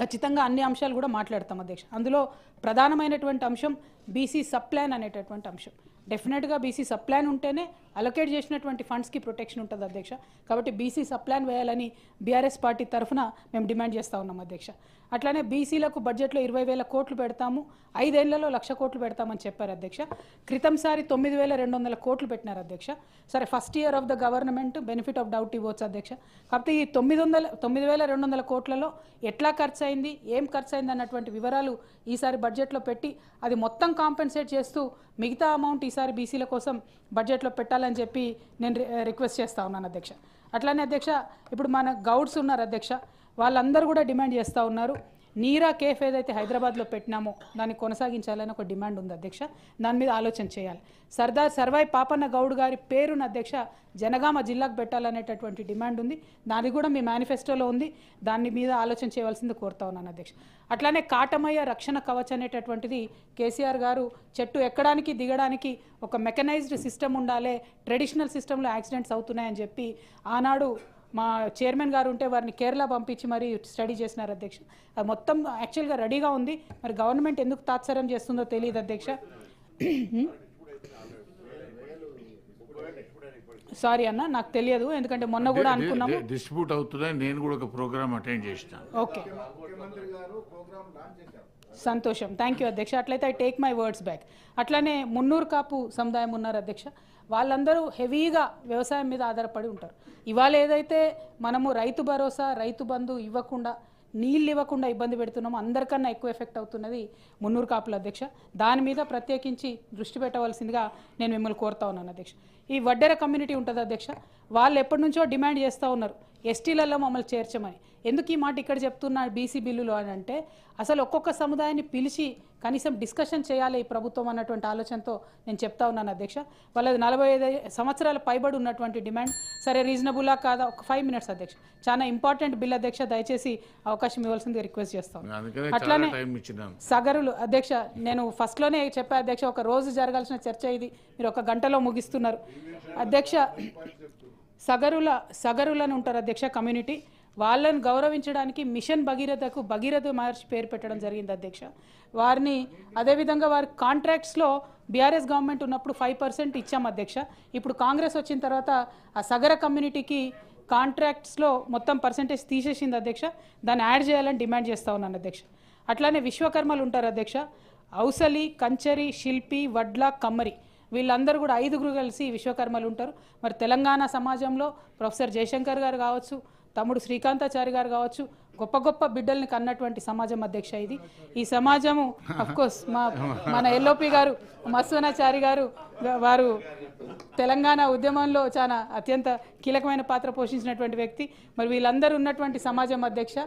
ఖచ్చితంగా అన్ని అంశాలు కూడా మాట్లాడతాం అధ్యక్ష. అందులో ప్రధానమైనటువంటి అంశం బీసీ సప్లాన్ అనేటటువంటి అంశం. డెఫినెట్గా బీసీ సప్లాన్ ఉంటేనే అలొకేట్ చేసినటువంటి ఫండ్స్కి ప్రొటెక్షన్ ఉంటుంది అధ్యక్ష. కాబట్టి బీసీ సప్లాన్ వేయాలని బీఆర్ఎస్ పార్టీ తరఫున మేము డిమాండ్ చేస్తూ ఉన్నాం అధ్యక్ష. అట్లానే బీసీలకు బడ్జెట్లో ఇరవై వేల కోట్లు పెడతాము ఐదేళ్ళలో లక్ష కోట్లు పెడతామని చెప్పారు అధ్యక్ష. క్రితంసారి తొమ్మిది వేల రెండు వందల కోట్లు పెట్టినారు అధ్యక్ష. సరే first year of the government benefit of doubt ఇవ్వచ్చు అధ్యక్ష. కాకపోతే ఈ తొమ్మిది వందల తొమ్మిది వేల రెండు వందల కోట్లలో ఎట్లా ఖర్చు అయింది ఏం ఖర్చు అయింది అన్నటువంటి వివరాలు ఈసారి బడ్జెట్లో పెట్టి అది మొత్తం కాంపెన్సేట్ చేస్తూ మిగతా అమౌంట్ ఈసారి బీసీల కోసం బడ్జెట్లో పెట్టాలని చెప్పి నేను రిక్వెస్ట్ చేస్తా ఉన్నాను అధ్యక్ష. అట్లానే అధ్యక్ష ఇప్పుడు మన గౌడ్స్ ఉన్నారు అధ్యక్ష. వాళ్ళందరూ కూడా డిమాండ్ చేస్తూ ఉన్నారు. నీరా కేఫ్ ఏదైతే హైదరాబాద్లో పెట్టినామో దాన్ని కొనసాగించాలని ఒక డిమాండ్ ఉంది అధ్యక్ష. దాని మీద ఆలోచన చేయాలి. సర్దార్ సర్వాయి పాపన్న గౌడ్ గారి పేరును అధ్యక్ష జనగామ జిల్లాకు పెట్టాలనేటటువంటి డిమాండ్ ఉంది. దాని కూడా మీ మేనిఫెస్టోలో ఉంది. దాని మీద ఆలోచన చేయవలసింది కోరుతా ఉన్నాను అధ్యక్ష. అట్లానే కాటమయ్య రక్షణ కవచ్ అనేటటువంటిది కేసీఆర్ గారు చెట్టు ఎక్కడానికి దిగడానికి ఒక మెకనైజ్డ్ సిస్టమ్ ఉండాలి ట్రెడిషనల్ సిస్టంలో యాక్సిడెంట్స్ అవుతున్నాయని చెప్పి ఆనాడు మా చైర్మన్ గారు ఉంటే వారిని కేరళ పంపించి మరి స్టడీ చేసినారు అధ్యక్ష. అది మొత్తం యాక్చువల్గా రెడీగా ఉంది. మరి గవర్నమెంట్ ఎందుకు తాత్సర్యం చేస్తుందో తెలియదు అధ్యక్ష. సారీ అన్న నాకు తెలియదు. ఎందుకంటే మొన్న కూడా అనుకున్నాము. డిస్ట్రిబ్యూట్ అవుతుందని నేను కూడా ఒక ప్రోగ్రామ్ అటెండ్ చేసిన ఓకే. సంతోషం. థ్యాంక్ యూ అధ్యక్ష. అట్లయితే I take my words back అట్లనే మున్నూరు కాపు సముదాయం ఉన్నారు అధ్యక్ష. వాళ్ళందరూ హెవీగా వ్యవసాయం మీద ఆధారపడి ఉంటారు. ఇవాళ ఏదైతే మనము రైతు భరోసా రైతు బంధు ఇవ్వకుండా నీళ్ళు ఇవ్వకుండా ఇబ్బంది పెడుతున్నామో అందరికన్నా ఎక్కువ ఎఫెక్ట్ అవుతున్నది మున్నూరు కాపుల అధ్యక్ష. దాని మీద ప్రత్యేకించి దృష్టి పెట్టవలసిందిగా నేను మిమ్మల్ని కోరుతా ఉన్నాను అధ్యక్ష. ఈ వడ్డెర కమ్యూనిటీ ఉంటుంది అధ్యక్ష. వాళ్ళు ఎప్పటి నుంచో డిమాండ్ చేస్తూ ఉన్నారు. ఎస్టీలలో మమ్మల్ని చేర్చమని. ఎందుకు ఈ మాట ఇక్కడ చెప్తున్నా బీసీ బిల్లులో అని అంటే అసలు ఒక్కొక్క సముదాయాన్ని పిలిచి కనీసం డిస్కషన్ చేయాలి ఈ ప్రభుత్వం అన్నటువంటి ఆలోచనతో నేను చెప్తా ఉన్నాను అధ్యక్ష. వాళ్ళది నలభై ఐదు సంవత్సరాల పైబడి ఉన్నటువంటి డిమాండ్. సరే రీజనబులా కాదా? ఒక ఫైవ్ మినిట్స్ అధ్యక్ష. చాలా ఇంపార్టెంట్ బిల్ అధ్యక్ష దయచేసి అవకాశం ఇవ్వాల్సిందిగా రిక్వెస్ట్ చేస్తాను. అట్లానే సగరులు అధ్యక్ష నేను ఫస్ట్లోనే చెప్పా అధ్యక్ష ఒక రోజు జరగాల్సిన చర్చ ఇది. మీరు ఒక గంటలో ముగిస్తున్నారు. అధ్యక్ష సగరుల సగరులను ఉంటారు అధ్యక్ష కమ్యూనిటీ. వాళ్ళను గౌరవించడానికి మిషన్ భగీరథకు భగీరథ మహర్షి పేరు పెట్టడం జరిగింది అధ్యక్ష. వారిని అదేవిధంగా వారి కాంట్రాక్ట్స్లో బీఆర్ఎస్ గవర్నమెంట్ ఉన్నప్పుడు ఫైవ్ పర్సెంట్ ఇచ్చాం అధ్యక్ష. ఇప్పుడు కాంగ్రెస్ వచ్చిన తర్వాత ఆ సగర కమ్యూనిటీకి కాంట్రాక్ట్స్లో మొత్తం పర్సెంటేజ్ తీసేసింది అధ్యక్ష. దాన్ని యాడ్ చేయాలని డిమాండ్ చేస్తా ఉన్నాను అధ్యక్ష. అట్లానే విశ్వకర్మలు ఉంటారు అధ్యక్ష. ఔసలి కంచరి శిల్పి వడ్ల కమ్మరి వీళ్ళందరూ కూడా ఐదుగురు కలిసి విశ్వకర్మలు ఉంటారు. మరి తెలంగాణ సమాజంలో ప్రొఫెసర్ జయశంకర్ గారు కావచ్చు తమ్ముడు శ్రీకాంతాచారి గారు కావచ్చు గొప్ప గొప్ప బిడ్డల్ని కన్నటువంటి సమాజం అధ్యక్ష ఇది. ఈ సమాజము కోర్స్ మా మన ఎల్ఓపి గారు మత్స్వనాచారి గారు వారు తెలంగాణ ఉద్యమంలో చాలా అత్యంత కీలకమైన పాత్ర పోషించినటువంటి వ్యక్తి. మరి వీళ్ళందరూ ఉన్నటువంటి సమాజం అధ్యక్ష.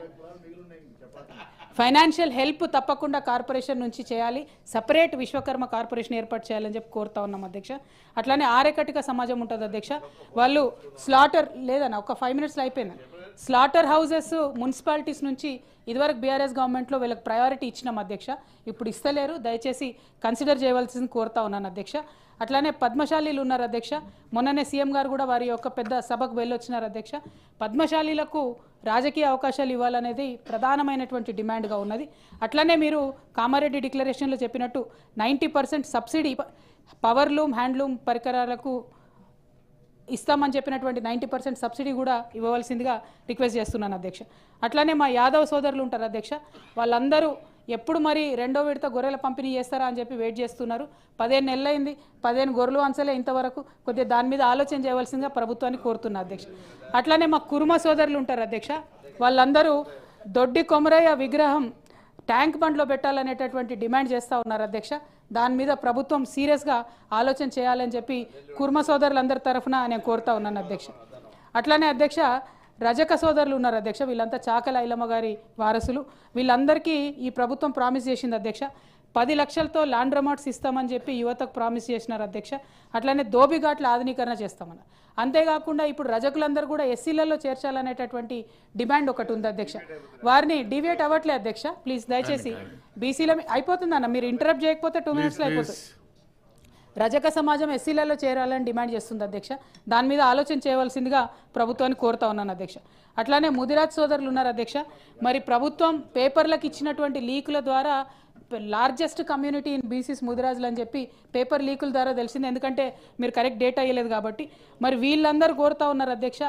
ఫైనాన్షియల్ హెల్ప్ తప్పకుండా కార్పొరేషన్ నుంచి చేయాలి. సపరేట్ విశ్వకర్మ కార్పొరేషన్ ఏర్పాటు చేయాలని చెప్పి కోరుతా ఉన్నాం అధ్యక్ష. అట్లానే ఆరేకటిక సమాజం ఉంటుంది అధ్యక్ష. వాళ్ళు స్లాటర్ లేదన్న ఒక ఫైవ్ మినిట్స్లో అయిపోయింది. స్లాటర్ హౌసెస్ మున్సిపాలిటీస్ నుంచి ఇదివరకు బీఆర్ఎస్ గవర్నమెంట్లో వీళ్ళకి ప్రయారిటీ ఇచ్చినాం అధ్యక్ష. ఇప్పుడు ఇస్తలేరు. దయచేసి కన్సిడర్ చేయవలసింది కోరుతా ఉన్నాను అధ్యక్ష. అట్లానే పద్మశాలీలు ఉన్నారు అధ్యక్ష. మొన్ననే సీఎం గారు కూడా వారి యొక్క పెద్ద సభకు వెళ్ళొచ్చినారు అధ్యక్ష. పద్మశాలీలకు రాజకీయ అవకాశాలు ఇవ్వాలనేది ప్రధానమైనటువంటి డిమాండ్గా ఉన్నది. అట్లనే మీరు కామారెడ్డి డిక్లరేషన్లో చెప్పినట్టు ninety percent subsidy powerloom handloom పరికరాలకు ఇస్తామని చెప్పినటువంటి నైంటీ పర్సెంట్ సబ్సిడీ కూడా ఇవ్వవలసిందిగా రిక్వెస్ట్ చేస్తున్నాను అధ్యక్ష. అట్లానే మా యాదవ్ సోదరులు ఉంటారు అధ్యక్ష. వాళ్ళందరూ ఎప్పుడు మరి రెండో విడత గొర్రెల పంపిణీ చేస్తారా అని చెప్పి వెయిట్ చేస్తున్నారు. పదిహేను నెలలైంది పదిహేను గొర్రెలు అంచలే ఇంతవరకు. కొద్దిగా దాని మీద ఆలోచన చేయవలసిందిగా ప్రభుత్వాన్ని కోరుతున్నా అధ్యక్ష. అట్లానే మా కుర్మ సోదరులు ఉంటారు అధ్యక్ష. వాళ్ళందరూ దొడ్డి కొమరయ్య విగ్రహం ట్యాంక్ బండ్లో పెట్టాలనేటటువంటి డిమాండ్ చేస్తూ ఉన్నారు అధ్యక్ష. దాని మీద ప్రభుత్వం సీరియస్గా ఆలోచన చేయాలని చెప్పి కుర్మ సోదరులందరి తరఫున నేను కోరుతా ఉన్నాను అధ్యక్ష. అట్లానే అధ్యక్ష రజక సోదరులు ఉన్నారు అధ్యక్ష. వీళ్ళంతా చాకల ఐలమ్మ గారి వారసులు. వీళ్ళందరికీ ఈ ప్రభుత్వం ప్రామిస్ చేసింది అధ్యక్ష. పది లక్షలతో ల్యాండ్ ఇస్తామని చెప్పి యువతకు ప్రామిస్ చేసినారు అధ్యక్ష. అట్లానే దోబిఘాట్ల ఆధునీకరణ చేస్తామని అంతేకాకుండా ఇప్పుడు రజకులందరూ కూడా ఎస్సీలలో చేర్చాలనేటటువంటి డిమాండ్ ఒకటి ఉంది అధ్యక్ష. వారిని డివేట్ అవ్వట్లే అధ్యక్ష. ప్లీజ్ దయచేసి బీసీలో అయిపోతుందన్న మీరు ఇంటరప్ట్ చేయకపోతే టూ మినిట్స్లో అయిపోతుంది. రజక సమాజం ఎస్సీలలో చేరాలని డిమాండ్ చేస్తుంది అధ్యక్ష. దాని మీద ఆలోచన చేయవలసిందిగా ప్రభుత్వాన్ని కోరుతా ఉన్నాను అధ్యక్ష. అట్లానే ముదిరాజ్ సోదరులు ఉన్నారు అధ్యక్ష. మరి ప్రభుత్వం పేపర్లకు ఇచ్చినటువంటి లీకుల ద్వారా లార్జెస్ట్ కమ్యూనిటీ ఇన్ బీసీస్ ముదిరాజులు అని చెప్పి పేపర్ లీకుల ద్వారా తెలిసింది. ఎందుకంటే మీరు కరెక్ట్ డేటా ఇవ్వలేదు కాబట్టి. మరి వీళ్ళందరూ కోరుతా ఉన్నారు అధ్యక్ష.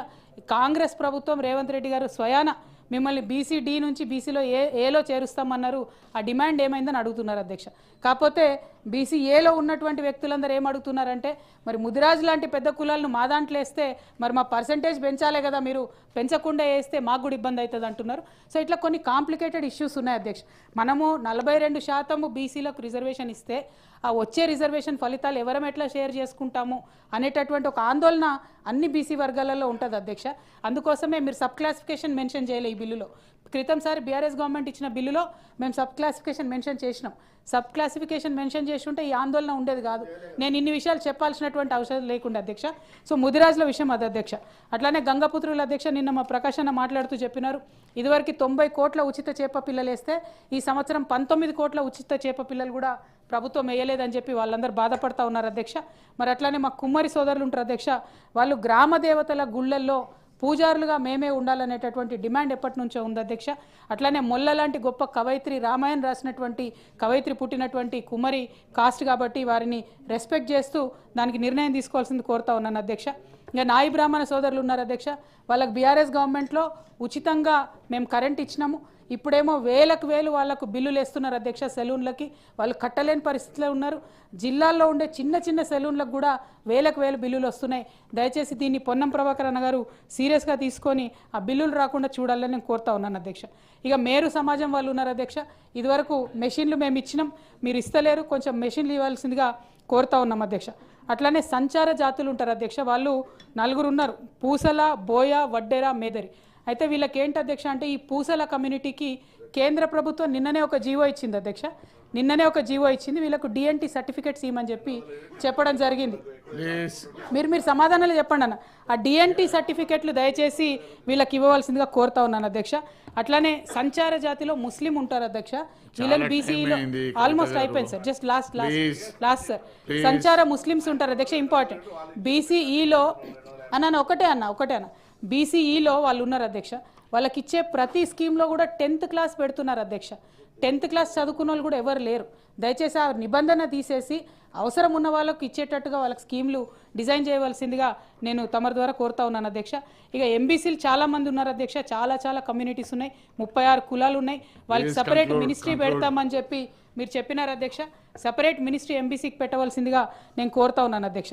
కాంగ్రెస్ ప్రభుత్వం రేవంత్ రెడ్డి గారు స్వయాన మిమ్మల్ని బీసీ డి నుంచి బీసీలో ఏ ఏలో చేరుస్తామన్నారు. ఆ డిమాండ్ ఏమైందని అడుగుతున్నారు అధ్యక్ష. కాకపోతే బీసీ ఏలో ఉన్నటువంటి వ్యక్తులందరూ ఏం అడుగుతున్నారంటే మరి ముదిరాజు లాంటి పెద్ద కులాలను మా దాంట్లో వేస్తే మరి మా పర్సంటేజ్ పెంచాలే కదా మీరు పెంచకుండా వేస్తే మాకు కూడా ఇబ్బంది అవుతుంది అంటున్నారు. సో ఇట్లా కొన్ని కాంప్లికేటెడ్ ఇష్యూస్ ఉన్నాయి అధ్యక్ష. మనము నలభై రెండు శాతము బీసీలకు రిజర్వేషన్ ఇస్తే ఆ వచ్చే రిజర్వేషన్ ఫలితాలు ఎవరం ఎట్లా షేర్ చేసుకుంటాము అనేటటువంటి ఒక ఆందోళన అన్ని బీసీ వర్గాలలో ఉంటుంది అధ్యక్ష. అందుకోసమే మీరు సబ్ క్లాసిఫికేషన్ మెన్షన్ చేయలే బిల్లులో. క్రితంసారి బీఆర్ఎస్ గవర్నమెంట్ ఇచ్చిన బిల్లులో మేము సబ్ క్లాసిఫికేషన్ మెన్షన్ చేసినాం. సబ్ క్లాసిఫికేషన్ మెన్షన్ చేసి ఉంటే ఈ ఆందోళన ఉండేది కాదు. నేను ఇన్ని విషయాలు చెప్పాల్సినటువంటి అవసరం లేకుండా అధ్యక్ష. సో ముదిరాజుల విషయం అది అధ్యక్ష. అట్లానే గంగపుత్రుల అధ్యక్ష నిన్న మా ప్రకాష్ అన్న మాట్లాడుతూ చెప్పినారు. ఇదివరకు తొంభై కోట్ల ఉచిత చేప పిల్లలు వేస్తే ఈ సంవత్సరం పంతొమ్మిది కోట్ల ఉచిత చేప పిల్లలు కూడా ప్రభుత్వం వేయలేదని చెప్పి వాళ్ళందరూ బాధపడతా ఉన్నారు అధ్యక్ష. మరి అట్లానే మా కుమ్మరి సోదరులు ఉంటారు అధ్యక్ష. వాళ్ళు గ్రామ దేవతల గుళ్ళల్లో పూజారులుగా మేమే ఉండాలనేటటువంటి డిమాండ్ ఎప్పటి నుంచో ఉంది అధ్యక్ష. అట్లానే మొల్ల లాంటి గొప్ప కవయిత్రి రామాయణ రాసినటువంటి కవయిత్రి పుట్టినటువంటి కుమరి కాస్ట్ కాబట్టి వారిని రెస్పెక్ట్ చేస్తూ దానికి నిర్ణయం తీసుకోవాల్సింది కోరుతా ఉన్నాను అధ్యక్ష. ఇంకా నాయి బ్రాహ్మణ సోదరులు ఉన్నారు అధ్యక్ష. వాళ్ళకి బీఆర్ఎస్ గవర్నమెంట్లో ఉచితంగా మేము కరెంట్ ఇచ్చినాము. ఇప్పుడేమో వేలకు వేలు వాళ్ళకు బిల్లులు వేస్తున్నారు అధ్యక్ష సెలూన్లకి. వాళ్ళు కట్టలేని పరిస్థితిలో ఉన్నారు. జిల్లాల్లో ఉండే చిన్న చిన్న సెలూన్లకు కూడా వేలకు వేలు బిల్లులు వస్తున్నాయి. దయచేసి దీన్ని పొన్నం ప్రభాకర్ అన్న గారు సీరియస్గా తీసుకొని ఆ బిల్లులు రాకుండా చూడాలని నేను కోరుతా ఉన్నాను అధ్యక్ష. ఇక మేరు సమాజం వాళ్ళు ఉన్నారు అధ్యక్ష. ఇదివరకు మెషిన్లు మేము ఇచ్చినాం. మీరు ఇస్తలేరు. కొంచెం మెషిన్లు ఇవ్వాల్సిందిగా కోరుతా ఉన్నాం అధ్యక్ష. అట్లానే సంచార జాతులు ఉంటారు అధ్యక్ష వాళ్ళు నలుగురు ఉన్నారు పూసల బోయ వడ్డెర మేదరి. అయితే వీళ్ళకి ఏంటి అధ్యక్ష అంటే ఈ పూసల కమ్యూనిటీకి కేంద్ర ప్రభుత్వం నిన్ననే ఒక జీవో ఇచ్చింది అధ్యక్ష. నిన్ననే ఒక జీవో ఇచ్చింది వీళ్ళకు డిఎన్టీ సర్టిఫికేట్స్ ఇవ్వమని చెప్పి చెప్పడం జరిగింది. మీరు మీరు సమాధానాలు చెప్పండి అన్న. ఆ డిఎన్టీ సర్టిఫికెట్లు దయచేసి వీళ్ళకి ఇవ్వవలసిందిగా కోరుతా ఉన్నాను అధ్యక్ష. అట్లానే సంచార జాతిలో ముస్లిం ఉంటారు అధ్యక్ష. వీళ్ళని బీసీలో అయింది, ఆల్మోస్ట్ అయిపోయింది sir. Just last last. Last sir. సంచార ముస్లిమ్స్ ఉంటారు అధ్యక్ష ఇంపార్టెంట్ బీసీఈలో అన్న అన్న ఒకటే అన్న ఒకటే అన్న. బీసీఈలో వాళ్ళు ఉన్నారు అధ్యక్ష. వాళ్ళకి ఇచ్చే ప్రతి స్కీమ్లో కూడా టెన్త్ క్లాస్ పెడుతున్నారు అధ్యక్ష. టెన్త్ క్లాస్ చదువుకున్న వాళ్ళు కూడా ఎవరు లేరు. దయచేసి ఆ నిబంధన తీసేసి అవసరం ఉన్న వాళ్ళకు ఇచ్చేటట్టుగా వాళ్ళకి స్కీమ్లు డిజైన్ చేయవలసిందిగా నేను తమరి ద్వారా కోరుతా ఉన్నాను అధ్యక్ష. ఇక ఎంబీసీలు చాలా మంది ఉన్నారు అధ్యక్ష. చాలా చాలా కమ్యూనిటీస్ ఉన్నాయి. ముప్పై ఆరు కులాలు ఉన్నాయి. వాళ్ళకి సపరేట్ మినిస్ట్రీ. పెడతామని చెప్పి మీరు చెప్పినారు అధ్యక్ష. సపరేట్ మినిస్ట్రీ ఎంబీసీకి పెట్టవలసిందిగా నేను కోరుతా ఉన్నాను అధ్యక్ష.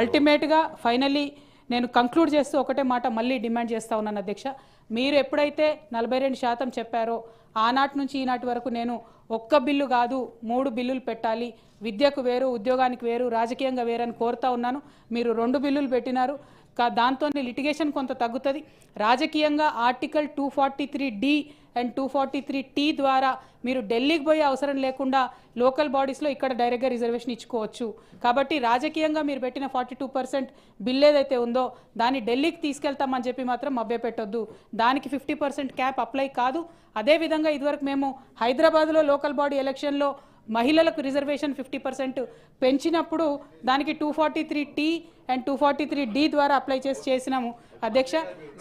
అల్టిమేట్గా ఫైనల్లీ నేను కంక్లూడ్ చేస్తూ ఒకటే మాట మళ్ళీ డిమాండ్ చేస్తా ఉన్నాను అధ్యక్ష. మీరు ఎప్పుడైతే నలభై రెండు శాతం చెప్పారో ఆనాటి నుంచి ఈనాటి వరకు నేను ఒక్క బిల్లు కాదు మూడు బిల్లులు పెట్టాలి. విద్యకు వేరు ఉద్యోగానికి వేరు రాజకీయంగా వేరని కోరుతా ఉన్నాను. మీరు రెండు బిల్లులు పెట్టినారు. కా- దాంతో లిటిగేషన్ కొంత తగ్గుతుంది. రాజకీయంగా article two forty three D and two forty three T ద్వారా మీరు ఢిల్లీకి పోయే అవసరం లేకుండా లోకల్ బాడీస్లో ఇక్కడ డైరెక్ట్గా రిజర్వేషన్ ఇచ్చుకోవచ్చు. కాబట్టి రాజకీయంగా మీరు పెట్టిన ఫార్టీ టూ పర్సెంట్ బిల్ ఏదైతే ఉందో దాన్ని ఢిల్లీకి తీసుకెళ్తామని చెప్పి మాత్రం మభ్యపెట్టొద్దు. దానికి ఫిఫ్టీ పర్సెంట్ క్యాప్ అప్లై కాదు. అదేవిధంగా ఇదివరకు మేము హైదరాబాద్లో లోకల్ బాడీ ఎలక్షన్లో మహిళలకు రిజర్వేషన్ ఫిఫ్టీ పర్సెంట్ పెంచినప్పుడు దానికి two forty three T and two forty three D ద్వారా అప్లై చేసి చేసినాము. అధ్యక్ష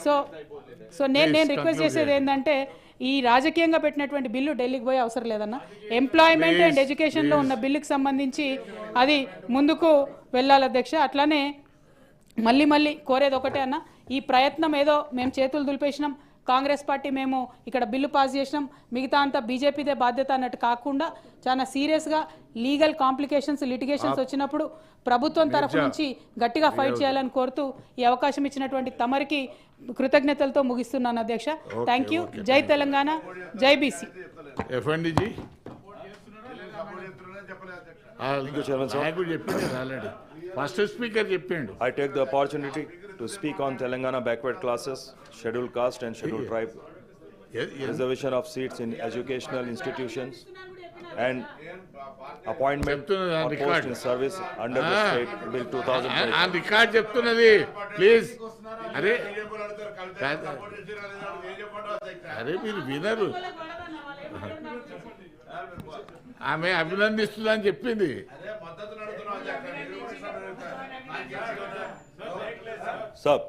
సో సో నేను నేను రిక్వెస్ట్ చేసేది ఏంటంటే ఈ రాజకీయంగా పెట్టినటువంటి బిల్లు ఢిల్లీకి పోయే అవసరం లేదన్న. ఎంప్లాయ్మెంట్ అండ్ ఎడ్యుకేషన్లో ఉన్న బిల్లుకి సంబంధించి అది ముందుకు వెళ్ళాలి అధ్యక్ష. అట్లానే మళ్ళీ మళ్ళీ కోరేది ఒకటే అన్న. ఈ ప్రయత్నం ఏదో మేము చేతులు దులిపేసినాం. కాంగ్రెస్ పార్టీ మేము ఇక్కడ బిల్లు పాస్ చేసినాం. మిగతా అంతా బీజేపీదే బాధ్యత అన్నట్టు కాకుండా చాలా సీరియస్గా లీగల్ కాంప్లికేషన్స్ లిటిగేషన్స్ వచ్చినప్పుడు ప్రభుత్వం తరఫు నుంచి గట్టిగా ఫైట్ చేయాలని కోరుతూ ఈ అవకాశం ఇచ్చినటువంటి తమరికి కృతజ్ఞతలతో ముగిస్తున్నాను అధ్యక్ష. థ్యాంక్ యూ జై తెలంగాణ జై బీసీ. ఫస్ట్ స్పీకర్ చెప్పిండు. I take the opportunity to speak on Telangana backward classes, scheduled caste and scheduled tribe, a- a- reservation of seats in educational institutions, and appointment చెప్తున్నది ఆ or post record. in service under the Ah. state bill two thousand ఆ- ఆ twenty. Record చెప్తున్నది please అరే కాదు. అరే మీరు వినరు ఆమె అభినందిస్తుందని చెప్పింది సార్